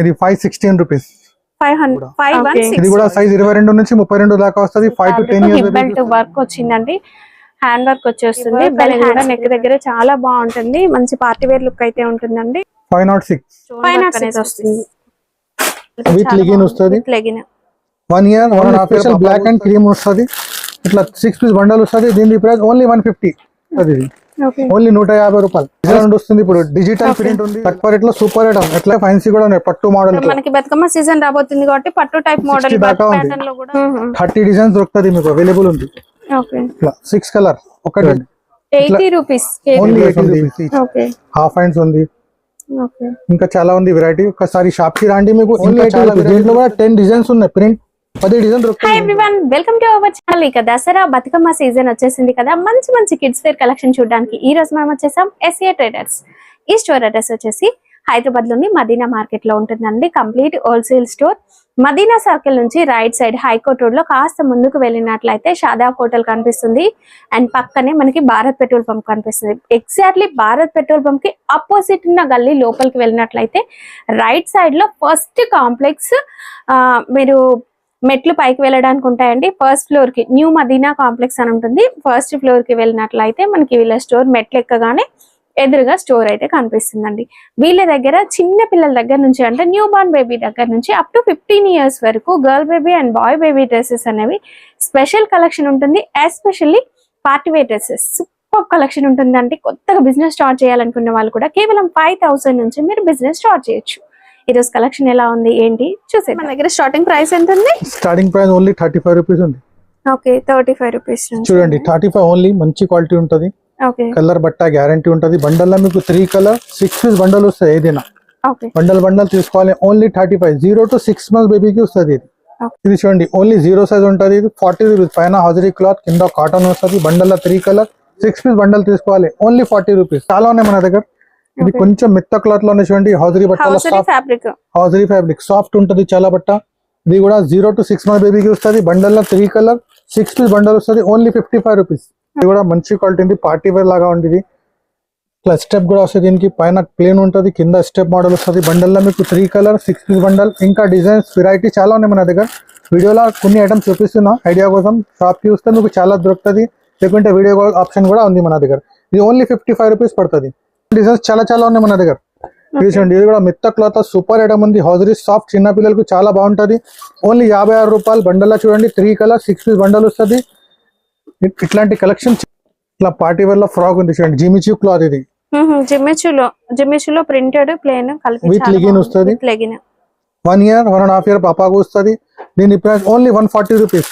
ఇది five sixteen rupees five hundred five one Okay. ఇది కూడా సైజ్ ఇరవై రెండు నుంచి ముప్పై రెండు దాకా వస్తుంది. Five to ten hip belt work వచ్చిందండి. హ్యాండ్ వర్క్ వచ్చేస్తుంది. Work బెల్ and కూడా నెక్ దగ్గర చాలా బాగుంటుంది. మంచి పార్టీ వేర్ లుక్ అయితే ఉంటుందండి. Five not six five not six వస్తుంది. With legging వస్తది. Legging one year one and half year black and cream వస్తుంది. ఇట్లా సిక్స్ పీస్ బండల్ వస్తుంది. దీని ప్రైస్ ఓన్లీ వన్ ఫిఫ్టీ అది ఓన్లీ నూట యాభై రూపాయలు. డిజైన్ వస్తుంది ఇప్పుడు. డిజిటల్ ప్రింట్ ఉంది. తక్కువ రేట్లో సూపర్ ఐటమ్. ఎట్లా ఫ్యాన్సీ కూడా ఉన్నాయి. పట్టు మోడల్ మనకి బతుకమ్మ సీజన్ రాబోతుంది కాబట్టి పట్టు టైప్ మోడల్ 60 దాకా ఉంది. ప్యాటర్న్లో కూడా థర్టీ డిజైన్స్ దొరుకుతుంది మీకు. అవైలబుల్ ఉంది. Six colour. ఒకటి. Eighty rupees only eighty rupees. Okay. Half hands ఉంది. ఓకే. ఇంకా చాలా ఉంది. వెరైటీ ఒకసారి షాప్కి రండి మీకు. దీంట్లో కూడా టెన్ డిజైన్స్ ఉన్నాయి. Print hi everyone welcome to our channel ఇక దసరా బతుకమ్మ సీజన్ వచ్చేసింది కదా. మంచి మంచి కిడ్స్ వేర్ కలెక్షన్ చూడడానికి ఈ రోజు మనం వచ్చేసాం ఎస్ఏ ట్రేడర్స్ ఈ స్టోర్ అడ్రస్ వచ్చేసి హైదరాబాద్లోని మదీనా మార్కెట్లో ఉంటుందండి. Complete wholesale store Madina circle నుంచి రైట్ సైడ్ హైకోర్ట్ రోడ్లో కాస్త ముందుకు వెళ్ళినట్లయితే షాదాబ్ హోటల్ కనిపిస్తుంది. అండ్ పక్కనే మనకి భారత్ పెట్రోల్ పంప్ కనిపిస్తుంది. ఎగ్జాక్ట్లీ భారత్ పెట్రోల్ పంప్కి అపోజిట్ ఉన్న గల్లీ లోపలికి వెళ్ళినట్లయితే రైట్ సైడ్లో ఫస్ట్ కాంప్లెక్స్ మీరు మెట్లు పైకి వెళ్ళడానికి ఉంటాయండి. ఫస్ట్ ఫ్లోర్కి న్యూ మదీనా కాంప్లెక్స్ అని ఉంటుంది. ఫస్ట్ ఫ్లోర్కి వెళ్ళినట్లయితే మనకి వీళ్ళ స్టోర్ మెట్లు ఎక్కగానే ఎదురుగా స్టోర్ అయితే కనిపిస్తుందండి. వీళ్ళ దగ్గర చిన్న పిల్లల దగ్గర నుంచి అంటే న్యూ బార్న్ బేబీ దగ్గర నుంచి అప్ టు ఫిఫ్టీన్ ఇయర్స్ వరకు girl baby and boy baby dresses అనేవి స్పెషల్ కలెక్షన్ ఉంటుంది. Especially party dresses super collection ఉంటుందండి. కొత్తగా బిజినెస్ స్టార్ట్ చేయాలనుకున్న వాళ్ళు కూడా కేవలం ఫైవ్ థౌసండ్ నుంచి మీరు బిజినెస్ స్టార్ట్ చేయొచ్చు. ఈరోజు కలెక్షన్ ఎలా ఉంది ఏంటి? చూసే మన దగ్గర స్టార్టింగ్ ప్రైస్ ఎంత ఉంది starting price only thirty five rupees ఉంది. ఓకే థర్టీ ఫైవ్ రూపీస్ చూడండి థర్టీ ఫైవ్ ఓన్లీ మంచి క్వాలిటీ ఉంటుంది. ఓకే. కలర్ బట్ట గ్యారంటీ ఉంటుంది. బండల్లో మీకు three colour six piece bundle వస్తాయి ఏదైనా. ఓకే. బండల్ బండల్ తీసుకోవాలి only thirty five zero to six months బేబీకి వస్తుంది ఇది. ఇది చూడండి ఓన్లీ జీరో సైజ్ ఉంటుంది ఇది. ఫార్టీ రూపీస్ పైన హజరీ క్లాత్ కింద కాటన్ వస్తుంది. బండల్లో three colour six piece bundle తీసుకోవాలి ఓన్లీ ఫార్టీ రూపీస్ చాలా ఉన్నాయి మన దగ్గర. ఇది. కొంచెం మెత్త క్లాత్లోనే చూడండి hosiery fabric hosiery fabric soft ఉంటుంది చాలా బట్ట. ఇది కూడా జీరో టు సిక్స్ మంత్ బేబీకి వస్తుంది. బండల్లో three colour six piece bundle వస్తుంది. ఓన్లీ ఫిఫ్టీ ఫైవ్ రూపీస్ ఇది కూడా మంచి క్వాలిటీ ఉంది. పార్టీ వేర్ లాగా ఉంది ఇట్లా స్టెప్ కూడా వస్తుంది దీనికి. పైన ప్లేన్ ఉంటుంది. కింద స్టెప్ మోడల్ వస్తుంది. బండల్లో మీకు three colour six piece bundle ఇంకా డిజైన్స్ వెరైటీ చాలా ఉన్నాయి మన దగ్గర. వీడియోలో కొన్ని ఐటమ్స్ చూపిస్తున్నా. ఐడియా కోసం షాప్కి వస్తే మీకు చాలా దొరుకుతుంది. లేకుంటే వీడియో ఆప్షన్ కూడా ఉంది మన దగ్గర. ఇది ఓన్లీ ఫిఫ్టీ ఫైవ్ రూపీస్ పడుతుంది. డిజైన్స్ చాలా చాలా ఉన్నాయి మన దగ్గర. ఇది చూడండి ఇది కూడా మెత్త క్లాత్ సూపర్ ఐటమ్ ఉంది. హౌజరీ సాఫ్ట్ చిన్న పిల్లలకు చాలా బాగుంటది. ఓన్లీ యాభై ఆరు రూపాయలు బండల్లో చూడండి. Three colour six piece bundle వస్తుంది. ఇట్లాంటి కలెక్షన్ ఇట్లా పార్టీ వేర్లో ఫ్రాక్ ఉంది చూడండి. జిమిచూ క్లాత్ ఇది. జిమ్మిచులో జిమ్మిచులో ప్రింటెడ్ ప్లేన్ కలిపి With legging వస్తది. Legging one year one and half year పాపాకు వస్తుంది. దీని price only one forty rupees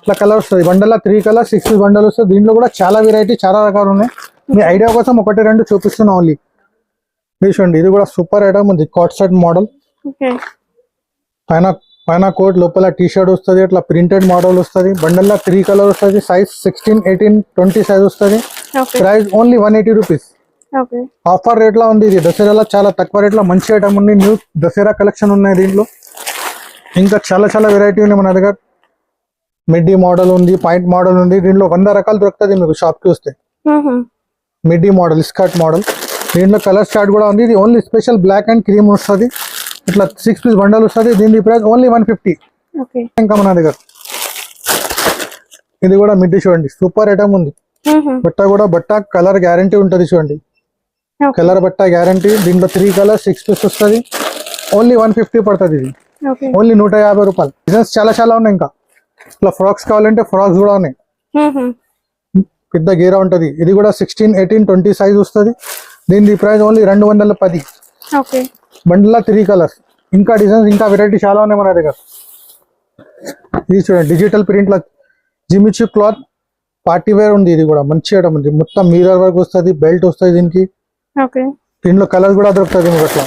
ఇట్లా కలర్ వస్తుంది. Bundle three colour six bundle వస్తుంది. దీంట్లో కూడా చాలా వెరైటీ చాలా రకాలు ఉన్నాయి. మీ ఐడియా కోసం ఒకటి రెండు చూపిస్తున్నా ఓన్లీ ఇది చూడండి ఇది కూడా సూపర్ ఐటమ్ ఉంది కాట్ సెట్ మోడల్ పైన పైన కోట్ లోపల టీ షర్ట్ వస్తుంది ఇట్లా ప్రింటెడ్ మోడల్ వస్తుంది. బండల్లో త్రీ కలర్ వస్తుంది size sixteen eighteen twenty size వస్తుంది. Price only one eighty rupees offer రేట్లో ఉంది ఇది. దసరాలో చాలా తక్కువ రేట్లో మంచి ఐటమ్ ఉంది. న్యూ దసరా కలెక్షన్ ఉన్నాయి దీంట్లో. ఇంకా చాలా చాలా వెరైటీ ఉంది మన దగ్గర. మిడ్డీ మోడల్ ఉంది పాయింట్ మోడల్ ఉంది. దీంట్లో వంద రకాలు దొరుకుతుంది మీకు షాప్కి వస్తే మిడ్డీ మోడల్ స్కర్ట్ మోడల్. దీంట్లో కలర్ చార్ట్ కూడా ఉంది. ఇది only special black and cream వస్తుంది. ఇట్లా సిక్స్ పీస్ బండల్ వస్తుంది. దీని ప్రైస్ ఓన్లీ వన్ ఫిఫ్టీ ఇంకా మన దగ్గర? ఇది కూడా మిడ్డీ చూడండి. సూపర్ ఐటమ్ ఉంది. బట్ట కూడా బట్ట కలర్ గ్యారంటీ ఉంటుంది చూడండి. కలర్ బట్ట గ్యారంటీ దీంట్లో త్రీ కలర్ సిక్స్ పీస్ వస్తుంది. ఓన్లీ వన్ ఫిఫ్టీ పడుతుంది ఇది. ఓన్లీ నూట యాభై రూపాయలు. బిజినెస్ చాలా చాలా ఉన్నాయి ఇంకా. ఇట్లా ఫ్రాక్స్ కావాలంటే ఫ్రాక్స్ కూడా ఉన్నాయి. పెద్ద గేరా ఉంటుంది. ఇది కూడా సిక్స్టీన్ ఎయిటీన్ ట్వంటీ సైజ్ వస్తుంది. దీని ప్రైస్ ఓన్లీ రెండు వందల పది. బండిల్లో త్రీ కలర్స్ ఇంకా డిజైన్స్ ఇంకా వెరైటీ చాలా ఉన్నాయి మన దగ్గర. ఇది చూడండి డిజిటల్ ప్రింట్లో జిమిచు క్లాత్ పార్టీ వేర్ ఉంది ఇది కూడా. మంచి ఐటమ్ ఉంది. మొత్తం మీరర్ వర్క్ వస్తుంది బెల్ట్ వస్తుంది దీనికి. దీంట్లో కలర్ కూడా దొరుకుతుంది మీకు అట్లా.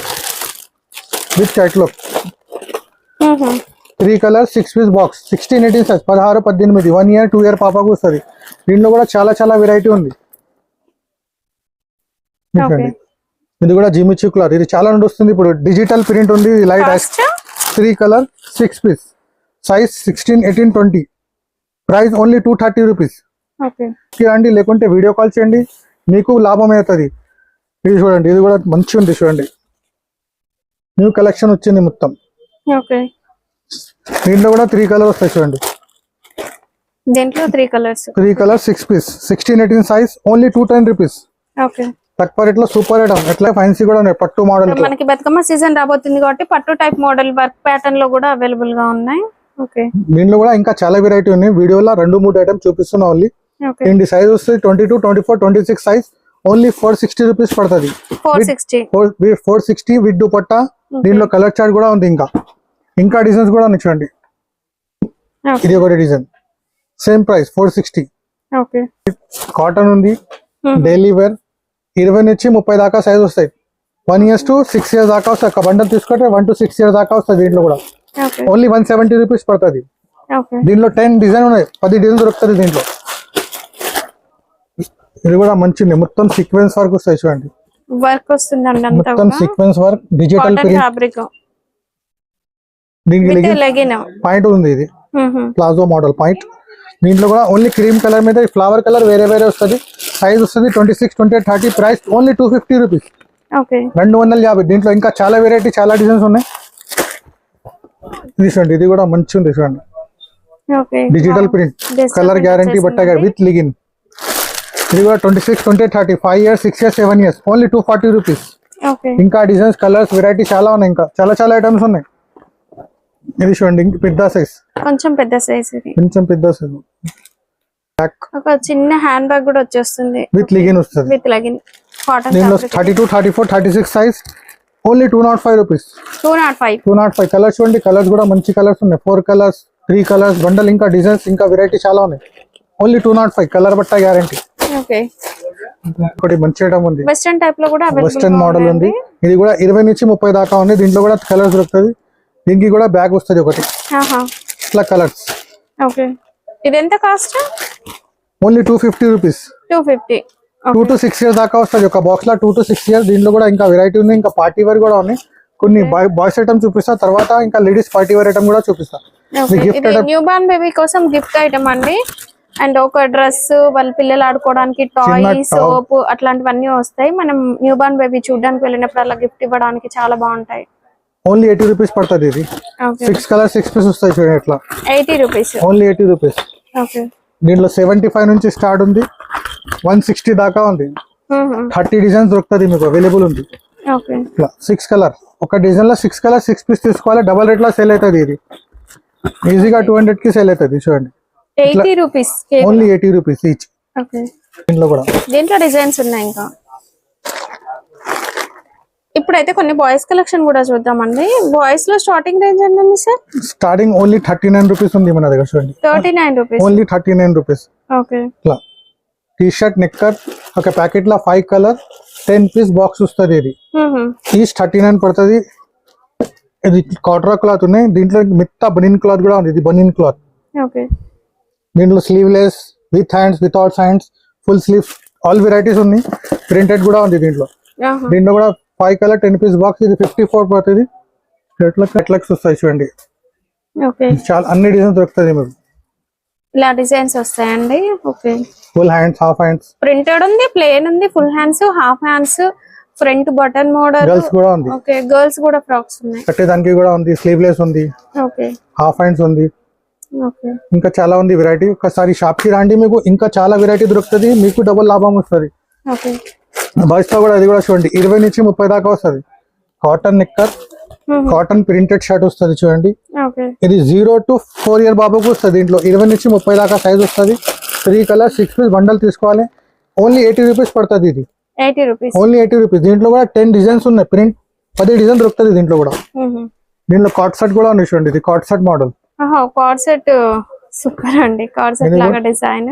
With catalogue three colour six piece box sixteen eighteen size పదహారు పద్దెనిమిది. వన్ ఇయర్ టూ ఇయర్ పాపకు వస్తుంది దీంట్లో కూడా చాలా చాలా వెరైటీ ఉంది. ఇది కూడా జిమిచు క్లాత్ ఇది చాలా నుండి వస్తుంది. ఇప్పుడు డిజిటల్ ప్రింట్ ఉంది. Light three colour six piece size sixteen eighteen twenty price only two thirty rupees రండి లేకుంటే వీడియో కాల్ చేయండి. మీకు లాభం అవుతుంది. ఇది చూడండి. ఇది కూడా మంచి ఉంది చూడండి. న్యూ కలెక్షన్ వచ్చింది మొత్తం. ఓకే దీంట్లో కూడా త్రీ కలర్ వస్తాయి చూడండి. దీంట్లో three colours three colour six piece sixteen eighteen size only two ten rupees okay తక్కువ రేట్లో సూపర్ ఐటమ్ ఎట్లా ఫ్యాన్సీ కూడా ఉన్నాయి పట్టు మోడల్ మనకి బతుకమ్మ సీజన్ రాబోతుంది కాబట్టి పట్టు టైప్ మోడల్ వర్క్ ప్యాటర్న్లో కూడా అవైలబుల్గా ఉన్నాయి. ఓకే దీంట్లో కూడా ఇంకా చాలా వెరైటీ ఉన్నాయి. వీడియోలో రెండు మూడు ఐటమ్ చూపిస్తున్నా ఓన్లీ దీని సైజ్ వస్తుంది twenty two twenty four twenty six size only four sixty rupees పడుతుంది four sixty four four sixty with dupatta దీంట్లో కలర్ చార్ట్ కూడా ఉంది ఇంకా. ఇంకా డిజైన్స్ కూడా ఉన్నాయి చూడండి. ఇది ఒకటి design same price four sixty cotton ఉంది డైలీ వేర్ ఇరవై నుంచి ముప్పై దాకా సైజ్ వస్తాయి. One years to six years దాకా వస్తాయి. ఒక బండల్ తీసుకుంటే వన్ టు సిక్స్ ఇయర్స్ దాకా వస్తుంది దీంట్లో కూడా. ఓన్లీ వన్ సెవెంటీ రూపీస్ పడుతుంది. దీంట్లో టెన్ డిజైన్ ఉన్నాయి. పది డిజైన్ దొరుకుతుంది దీంట్లో. ఇది కూడా మంచిది మొత్తం సీక్వెన్స్ వర్క్ వస్తాయి చూడండి. వర్క్ వస్తుందండి అంతా మొత్తం సీక్వెన్స్ వర్క్ డిజిటల్ ఫ్యాబ్రిక్ దీనికి పాయింట్ ఉంది ఇది. ప్లాజో మోడల్ పాయింట్ దీంట్లో కూడా ఓన్లీ క్రీమ్ కలర్ మీద ఫ్లవర్ కలర్ వేరే వేరే వస్తుంది. సైజ్ వస్తుంది twenty six twenty thirty price only two fifty rupees రెండు వందల యాభై. దీంట్లో ఇంకా చాలా వెరైటీ చాలా డిజైన్స్ ఉన్నాయి. చూడండి ఇది కూడా మంచి ఉంది చూడండి. డిజిటల్ ప్రింట్ కలర్ గ్యారంటీ బట్ట. విత్ లిగిన్ ఇది కూడా twenty six twenty thirty five years six years seven years only two forty rupees ఇంకా డిజైన్స్ కలర్స్ వెరైటీ చాలా ఉన్నాయి ఇంకా. చాలా చాలా ఐటమ్స్ ఉన్నాయి. ఇది చూడండి ఇంక పెద్ద సైజ్ కొంచెం పెద్ద సైజ్ ఇది. కొంచెం పెద్ద సైజ్ ఒక చిన్న హ్యాండ్ బ్యాగ్ కూడా వచ్చేస్తుంది. విత్ లిగిన్ వస్తుంది. విత్ లెగిన్ కాటన్ దీనిలో thirty two thirty four thirty six size only two nought five rupees two nought five two nought five colours చూడండి కలర్స్ కూడా మంచి కలర్స్ ఉన్నాయి. Four colours three colours bundle ఇంకా designs ఇంకా variety చాలా ఉన్నాయి. Only two nought five colour బట్ట guarantee okay ఒకటి మంచి ఐటమ్ ఉంది. వెస్టర్న్ టైప్లో కూడా వెస్టర్న్ మోడల్ ఉంది. ఇది కూడా ఇరవై నుంచి ముప్పై దాకా ఉంది. దీంట్లో కూడా కలర్స్ దొరుకుతుంది దీనికి కూడా బ్యాగ్ వస్తుంది ఒకటి. ఇట్లా కలర్స్. ఓకే. ఇది ఎంత cost? Only two fifty rupees. Two fifty. Two to six years దాకా వస్తుంది. ఒక బాక్స్లో టూ టు సిక్స్ ఇయర్స్ దీంట్లో కూడా ఇంకా వెరైటీ ఉంది. ఇంకా పార్టీ వేర్ కూడా ఉన్నాయి. కొన్ని బాయ్స్ ఐటమ్ చూపిస్తా. తర్వాత ఇంకా లేడీస్ పార్టీ వేర్ ఐటమ్ కూడా చూపిస్తా. న్యూ బార్న్ బేబీ కోసం గిఫ్ట్ ఐటమ్ అండి. అండ్ ఒక డ్రెస్ వాళ్ళ పిల్లలు ఆడుకోవడానికి టాయ్. సోప్ అట్లాంటివన్నీ వస్తాయి. మనం న్యూ బార్న్ బేబీ చూడడానికి వెళ్ళినప్పుడు అలా గిఫ్ట్ ఇవ్వడానికి చాలా బాగుంటాయి. ఓన్లీ ఎయిటీ రూపీస్ పడుతుంది ఇది. సిక్స్ కలర్ సిక్స్ పీస్ వస్తాయి చూడండి ఇట్లా. Eighty rupees. Only eighty rupees దీంట్లో సెవెంటీ ఫైవ్ నుంచి స్టార్ట్ ఉంది. వన్ సిక్స్టీ దాకా ఉంది. థర్టీ డిజైన్స్ దొరుకుతుంది మీకు అవైలబుల్ ఉంది. ఇట్లా సిక్స్ కలర్ ఒక డిజైన్లో సిక్స్ కలర్ సిక్స్ పీస్ తీసుకోవాలి డబల్ రేట్లో సేల్ అవుతుంది ఇది. ఈజీగా టూ హండ్రెడ్కి సేల్ అవుతుంది చూడండి. ఓన్లీ ఎయిటీ రూపీస్ ఈచ్ దీంట్లో కూడా. దీంట్లో డిజైన్స్ ఉన్నాయి ఇంకా. ఇప్పుడైతే కొన్ని బాయ్స్ కలెక్షన్ కూడా చూద్దామండి. బాయ్స్లో స్టార్టింగ్ రేంజ్ ఉంది sir starting only thirty nine rupees ఉంది మన దగ్గర చూడండి. Thirty nine rupees only thirty nine rupees okay ఇట్లా. టీ షర్ట్ నెక్కర్ ఒక ప్యాకెట్లో five colour ten piece box వస్తుంది ఇది. ఈచ్ థర్టీ నైన్ పడుతుంది. ఇది కాటరా క్లాత్ ఉన్నాయి. దీంట్లో మిగతా బనీన్ క్లాత్ కూడా ఉంది. ఇది బనీన్ క్లాత్. దీంట్లో sleeveless with hands without hands full sleeve all varieties ఉన్నాయి. ప్రింటెడ్ కూడా ఉంది దీంట్లో. దీంట్లో కూడా five colour ten piece box ఇది ఫిఫ్టీ ఫోర్ పడుతుంది. ఎట్లా ఎట్లక్స్ వస్తాయి చూడండి. ఓకే. చాలా అన్ని డిజైన్స్ దొరుకుతుంది మీకు. ఇలా డిజైన్స్ వస్తాయండి. Okay. Full hands half hands printed ఉంది ప్లేన్ ఉంది full hands half hands front button model girls కూడా ఉంది. ఓకే గర్ల్స్ కూడా ఫ్రాక్స్ ఉన్నాయి. కట్టేదానికి కూడా ఉంది స్లీవ్లెస్ ఉంది. ఓకే. హాఫ్ హ్యాండ్స్ ఉంది. ఓకే. ఇంకా చాలా ఉంది వెరైటీ ఒకసారి షాప్కి రండి మీకు. ఇంకా చాలా వెరైటీ దొరుకుతుంది మీకు డబుల్ లాభం వస్తుంది. ఓకే. బాయ్స్లో కూడా అది కూడా చూడండి. ఇరవై నుంచి ముప్పై దాకా వస్తుంది. Cotton knicker cotton printed shirt వస్తుంది చూడండి. ఇది జీరో టు ఫోర్ ఇయర్ బాబుకు వస్తుంది దీంట్లో. ఇరవై నుంచి ముప్పై దాకా సైజ్ వస్తుంది. Three colour six piece bundle తీసుకోవాలి. ఓన్లీ ఎయిటీ రూపీస్ పడుతుంది ఇది. Eighty rupees. Only eighty rupees దీంట్లో కూడా టెన్ డిజైన్స్ ఉన్నాయి. ప్రింట్ పది డిజైన్ దొరుకుతుంది దీంట్లో కూడా. దీంట్లో కాట్ సెట్ కూడా ఉంది చూడండి. ఇది cot set model co-ord set super అండి. కార్డ్ సెట్ లాగా డిజైన్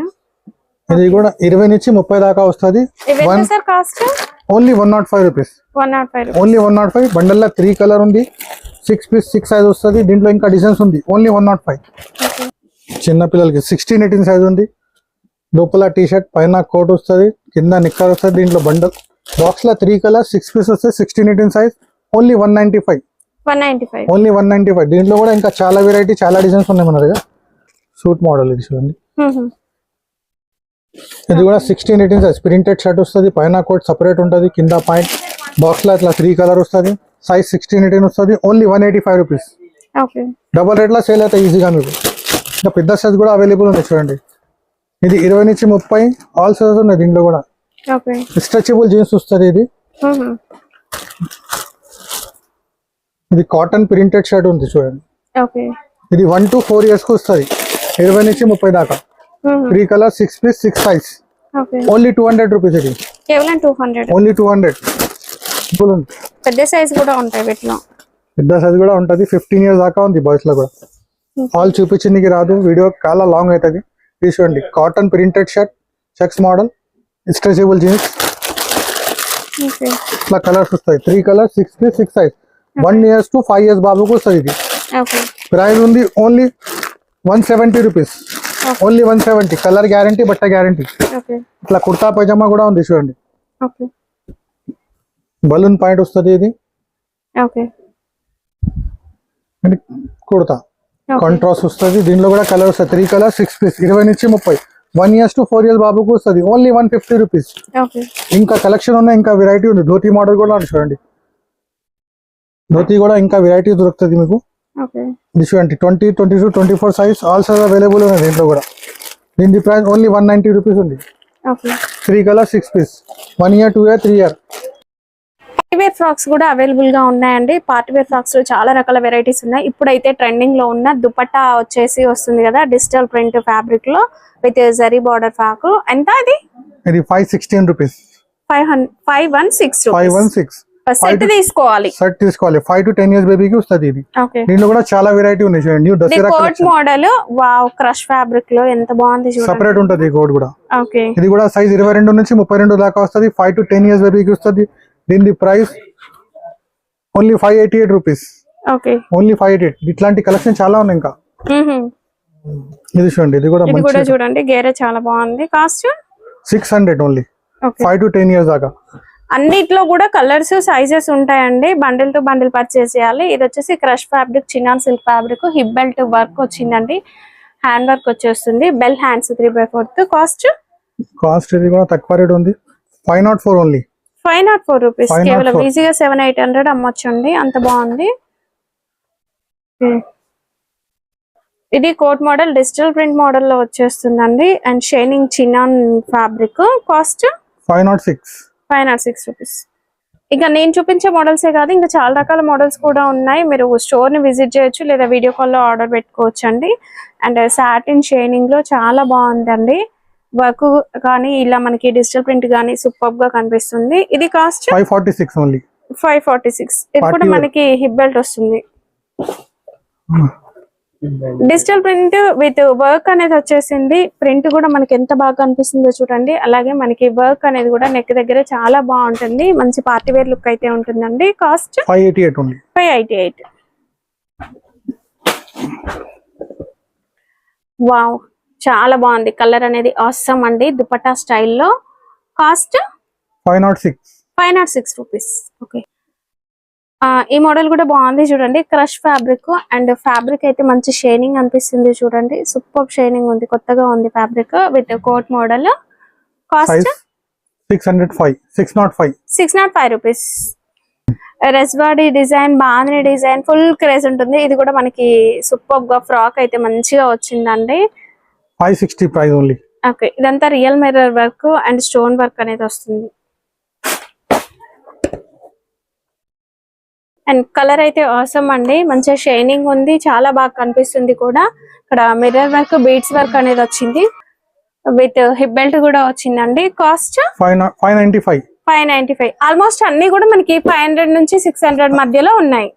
ఇది కూడా ఇరవై నుంచి ముప్పై దాకా వస్తుంది. Only one nought five rupees only one nought five బండల్లో three colour ఉంది. సిక్స్ పీస్ సిక్స్ సైజ్ వస్తుంది. దీంట్లో ఇంకా డిజైన్స్ ఉంది. ఓన్లీ వన్ నాట్ ఫైవ్ చిన్న పిల్లలకి సిక్స్టీన్ ఎయిటీన్ సైజ్ ఉంది. లోపల టీ షర్ట్ పైన కోట్ వస్తుంది. కింద నిక్కర్ వస్తుంది. దీంట్లో బండల్ బాక్స్లో త్రీ కలర్ సిక్స్ పీస్ వస్తుంది sixteen eighteen size only one ninety five one ninety five only one ninety five దీంట్లో కూడా ఇంకా చాలా వెరైటీ చాలా డిజైన్స్ ఉన్నాయి మన దగ్గర. సూట్ మోడల్ ఇది చూడండి. ఇది కూడా sixteen eighteen size printed shirt వస్తుంది పైన కోట్ సపరేట్ ఉంటుంది కింద పాయింట్ బాక్స్లో ఇట్లా త్రీ కలర్ వస్తుంది సైజ్ సిక్స్టీన్ ఎయిటీన్ వస్తుంది only one eighty five rupees okay double రేట్లో సేల్ అవుతాయి ఈజీగా మీకు. ఇంకా పెద్ద సైజ్ కూడా అవైలబుల్ ఉంది చూడండి. ఇది ఇరవై నుంచి ముప్పై ఆల్ సైజెస్ ఉన్నాయి దీంట్లో కూడా. స్ట్రెచబుల్ జీన్స్ వస్తుంది ఇది. ఇది కాటన్ ప్రింటెడ్ షర్ట్ ఉంది చూడండి. ఇది వన్ టు ఫోర్ ఇయర్స్కి వస్తుంది. ఇరవై నుంచి ముప్పై దాకా. Three colour six piece six size only two hundred rupees ఇది కేవలం two hundred only two hundred పెద్ద సైజ్ కూడా ఉంటాయి వీటిలో. పెద్ద సైజ్ కూడా ఉంటుంది. ఫిఫ్టీన్ ఇయర్స్ దాకా ఉంది బాయ్స్లో కూడా. ఆల్ చూపించడానికి రాదు. వీడియో చాలా లాంగ్ అవుతుంది తీసుకోండి cotton printed shirt checks model stretchable jeans ఇట్లా కలర్స్ వస్తాయి. Three colour six piece six size one years to five years బాబుకు వస్తుంది ఇది. ప్రైస్ ఉంది only one seventy rupees only one seventy colour guarantee బట్ట గ్యారంటీ ఇట్లా కుర్తా పైజామా కూడా ఉంది చూడండి. బలూన్ పాయింట్ వస్తుంది ఇది. కుర్తా. కాంట్రాస్ట్ వస్తుంది. దీనిలో కూడా కలర్ వస్తుంది. త్రీ కలర్ సిక్స్ పీస్ ఇరవై నుంచి ముప్పై. One years to four years బాబుకు వస్తుంది. ఓన్లీ వన్ ఫిఫ్టీ రూపీస్ ఇంకా కలెక్షన్ ఉన్నాయి ఇంకా వెరైటీ ఉంది. ధోతి మోడల్ కూడా ఉంది చూడండి. ధోతి కూడా ఇంకా వెరైటీ దొరుకుతుంది మీకు. చూడండి twenty twenty two twenty four size all size available ఉన్నాయి దీంట్లో కూడా. దీని price only one ninety rupees ఉంది. Okay. Three colour six piece one year two year three year party wear frocks కూడా అవైలబుల్గా ఉన్నాయండి. పార్టీ వేర్ ఫ్రాక్స్లో చాలా రకాల వెరైటీస్ ఉన్నాయి. ఇప్పుడైతే ట్రెండింగ్లో ఉన్న దుపట్టా వచ్చేసి వస్తుంది కదా డిజిటల్ ప్రింట్ ఫ్యాబ్రిక్లో విత్ జరీ బార్డర్ ఫ్రాక్ ఎంత అది ఇది five sixteen rupees five hundred five one six five one six set తీసుకోవాలి. ఫైవ్ టు టెన్ ఇయర్స్ బేబీకి వస్తుంది ఇది. దీంట్లో కూడా చాలా వెరైటీ ఉంది చూడండి. Dasara coat model wow crush ఫ్యాబ్రిక్లో ఎంత బాగుంది చూడండి. సపరేట్ ఉంటుంది ఈ కోడ్. ఓకే ఇది కూడా సైజ్ ఇరవై రెండు నుంచి ముప్పై రెండు దాకా వస్తుంది. ఫైవ్ టు టెన్ ఇయర్స్ బేబీకి వస్తుంది. దీని price only five eighty eight rupees okay only five eighty eight ఇట్లాంటి కలెక్షన్ చాలా ఉన్నాయి ఇంకా. ఇది చూడండి ఇది కూడా ఇది కూడా చూడండి గేరే చాలా బాగుంది. Cost six hundred only five to ten years దాకా. అన్నిట్లో కూడా కలర్స్ సైజెస్ ఉంటాయండి. బండిల్ టు బండిల్ పర్చేస్ చేయాలి. ఇది వచ్చేసి crush fabric chinon silk fabric hip belt work వచ్చిందండి. హ్యాండ్ వర్క్ వచ్చేస్తుంది. Bell hands three by fourth cost cost ఇది కూడా తక్కువ రేట్ ఉంది. Five nought four only five nought four rupees 504. కేవలం ఈజీగా సెవెన్ ఎయిట్ హండ్రెడ్ అమ్మొచ్చండి. అంత బాగుంది. Okay. ఇది కోట్ మోడల్ డిజిటల్ ప్రింట్ మోడల్లో వచ్చేస్తుందండి. And shining chinon fabric cost five nought six five nought six rupees. ఇంకా నేను చూపించే మోడల్సే కాదు ఇంకా చాలా రకాల మోడల్స్ కూడా ఉన్నాయి. మీరు స్టోర్ని విజిట్ చేయొచ్చు లేదా వీడియో కాల్లో ఆర్డర్ పెట్టుకోవచ్చు అండి అండ్ సాటిన్ షైనింగ్లో చాలా బాగుందండి. వర్క్ కానీ ఇలా మనకి డిజిటల్ ప్రింట్ కానీ సూపర్గా కనిపిస్తుంది. ఇది cost five forty six only. Five forty six. ఇది కూడా. మనకి హిప్ బెల్ట్ వస్తుంది. డిజిటల్ ప్రింట్ విత్ వర్క్ అనేది వచ్చేసింది. ప్రింట్ కూడా మనకి ఎంత బాగా కనిపిస్తుందో చూడండి. అలాగే మనకి వర్క్ అనేది కూడా నెక్ దగ్గర చాలా బాగుంటుంది. మంచి పార్టీ వేర్ లుక్ అయితే ఉంటుందండి. Cost five eighty eight five eighty eight wow చాలా బాగుంది. కలర్ అనేది అవసరం అండి. దుపట్టా స్టైల్లో cost five nought six five nought six rupees okay ఈ మోడల్ కూడా బాగుంది చూడండి. క్రష్ ఫ్యాబ్రిక్ అండ్ ఫ్యాబ్రిక్ అయితే మంచి షైనింగ్ అనిపిస్తుంది చూడండి. సూపర్ షైనింగ్ ఉంది కొత్తగా ఉంది fabric with coat model. Cost? Six hundred five six nought five six nought five rupees రెస్బాడీ design బాగుంది డిజైన్ ఫుల్ క్రేజ్ ఉంటుంది. ఇది కూడా మనకి సూపర్గా ఫ్రాక్ అయితే మంచిగా వచ్చిందండి. Five sixty price only okay ఇదంతా real mirror work and stone work అనేది వస్తుంది. అండ్ కలర్ అయితే అవసరం అండి. మంచిగా షైనింగ్ ఉంది. చాలా బాగా కనిపిస్తుంది కూడా. ఇక్కడ మిర్రర్ వర్క్ బీట్స్ వర్క్ అనేది వచ్చింది. విత్ హిప్ బెల్ట్ కూడా వచ్చిందండి. Cost five ninety five five ninety five almost అన్ని కూడా మనకి ఫైవ్ హండ్రెడ్ నుంచి సిక్స్ హండ్రెడ్ మధ్యలో ఉన్నాయి.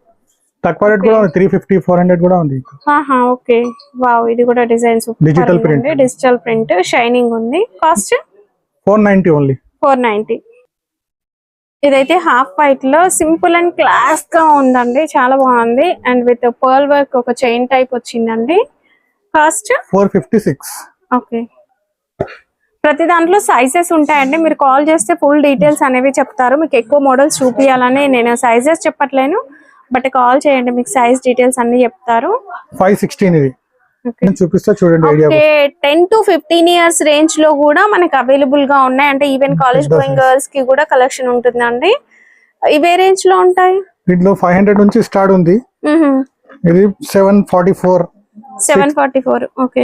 తక్కువ రేట్ కూడా ఉంది. త్రీ ఫిఫ్టీ ఫోర్ హండ్రెడ్ కూడా ఉంది. ఆహా ఓకే. వావ్ ఇది కూడా design Digital print. Digital print shining ఉంది. Cost four ninety only four ninety ఇదైతే హాఫ్ వైట్లో సింపుల్ అండ్ క్లాస్గా ఉందండి. చాలా బాగుంది. అండ్ విత్ పర్ల్ వర్క్ ఒక చైన్ టైప్ వచ్చిందండి. Cost? Four fifty six. Okay. ప్రతి దాంట్లో సైజెస్ ఉంటాయండి. మీరు కాల్ చేస్తే ఫుల్ డీటెయిల్స్ అనేవి చెప్తారు. మీకు ఎక్కువ మోడల్స్ చూపించాలని నేను సైజెస్ చెప్పట్లేను. బట్ కాల్ చేయండి. మీకు సైజ్ డీటెయిల్స్ అన్ని చెప్తారు. ఫైవ్ సిక్స్టీన్ ఇది చూపిస్తా చూడండి టెన్ టు ఫిఫ్టీన్ ఇయర్స్ రేంజ్లో కూడా మనకి అవైలబుల్గా ఉన్నాయి. అంటే ఈవెన్ కాలేజ్ గోయింగ్ గర్ల్స్కి కూడా కలెక్షన్ ఉంటుందండి. ఇవే రేంజ్లో ఉంటాయి? దీంట్లో ఫైవ్ హండ్రెడ్ నుంచి స్టార్ట్ ఉంది. ఇది seven forty four seven forty four okay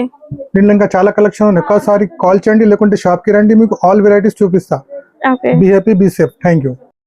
దీంట్లో ఇంకా చాలా కలెక్షన్ ఉన్నాయి. ఒక్కసారి కాల్ చేయండి లేకుంటే షాప్కి రండి మీకు ఆల్ వెరైటీస్ చూపిస్తా. Be happy be safe thank you